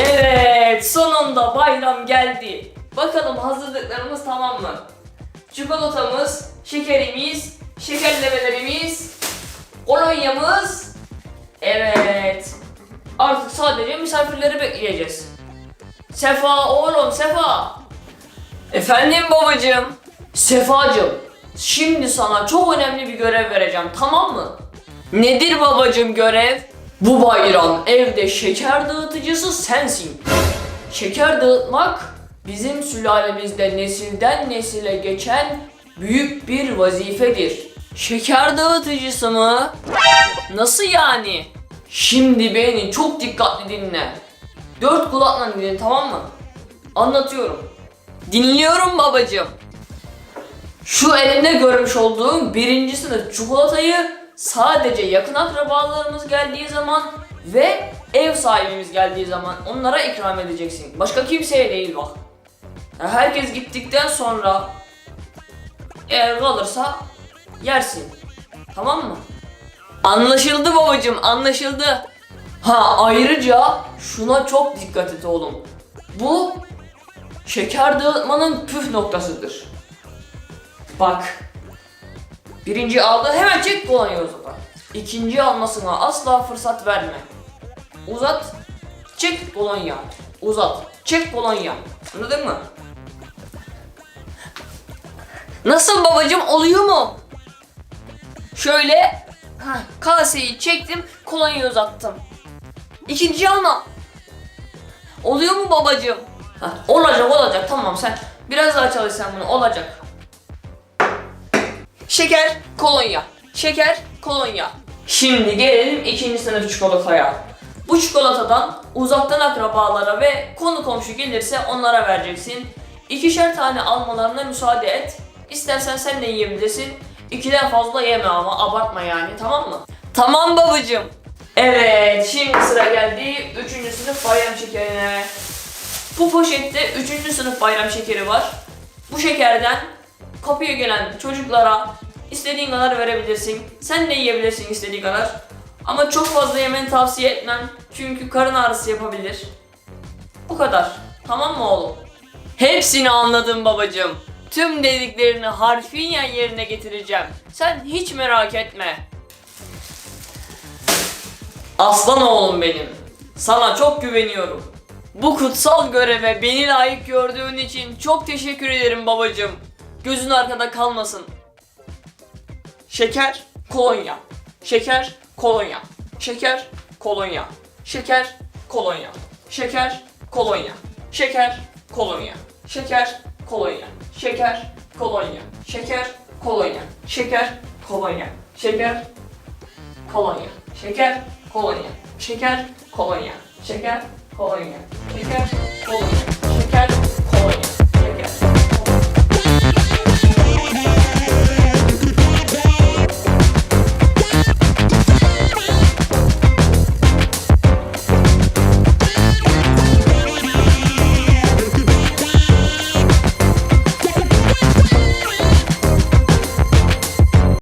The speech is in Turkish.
Evet, sonunda bayram geldi. Bakalım hazırlıklarımız tamam mı? Çikolatamız, şekerimiz, şekerlemelerimiz, kolonyamız. Evet. Artık sadece misafirleri bekleyeceğiz. Sefa oğlum Sefa. Efendim babacığım. Sefacığım, şimdi sana çok önemli bir görev vereceğim tamam mı? Nedir babacığım görev? Bu bayram evde şeker dağıtıcısı sensin. Şeker dağıtmak bizim sülalemizde nesilden nesile geçen büyük bir vazifedir. Şeker dağıtıcısı mı? Nasıl yani? Şimdi beni çok dikkatli dinle. Dört kulakla dinle tamam mı? Anlatıyorum. Dinliyorum babacığım. Şu elimde görmüş olduğum birinci sınıf çikolatayı sadece yakın akrabalarımız geldiği zaman ve ev sahibimiz geldiği zaman onlara ikram edeceksin. Başka kimseye değil bak. Herkes gittikten sonra eğer kalırsa yersin. Tamam mı? Anlaşıldı babacığım anlaşıldı. Ha ayrıca şuna çok dikkat et oğlum. Bu şeker dağıtmanın püf noktasıdır. Bak. Birinci aldı hemen çek kolonya uzat. İkinci almasına asla fırsat verme. Uzat. Çek kolonya. Uzat. Çek kolonya. Anladın mı? Nasıl babacım oluyor mu? Şöyle kaseyi çektim kolonya uzattım. İkinci alma. Oluyor mu babacım? Ha, olacak olacak tamam sen biraz daha çalış sen bunu olacak. Şeker, kolonya. Şeker, kolonya. Şimdi gelelim ikinci sınıf çikolataya. Bu çikolatadan uzaktan akrabalara ve konu komşu gelirse onlara vereceksin. İkişer tane almalarına müsaade et. İstersen sen de yiyebilirsin. İkiden fazla yeme ama abartma yani tamam mı? Tamam babacım. Evet şimdi sıra geldi 3. sınıf bayram şekerine. Bu poşette 3. sınıf bayram şekeri var. Bu şekerden kapıya gelen çocuklara istediğin kadar verebilirsin. Sen de yiyebilirsin istediğin kadar. Ama çok fazla yemeni tavsiye etmem. Çünkü karın ağrısı yapabilir. Bu kadar. Tamam mı oğlum? Hepsini anladım babacığım. Tüm dediklerini harfiyen yerine getireceğim. Sen hiç merak etme. Aslan oğlum benim. Sana çok güveniyorum. Bu kutsal göreve beni layık gördüğün için çok teşekkür ederim babacığım. Gözün arkada kalmasın. Şeker, kolonya. Şeker, kolonya. Şeker, kolonya. Şeker, kolonya. Şeker, kolonya. Şeker, kolonya. Şeker, kolonya. Şeker, kolonya. Şeker, kolonya. Şeker, kolonya. Şeker, kolonya. Şeker, kolonya. Şeker, kolonya. Şeker, kolonya. Şeker, kolonya.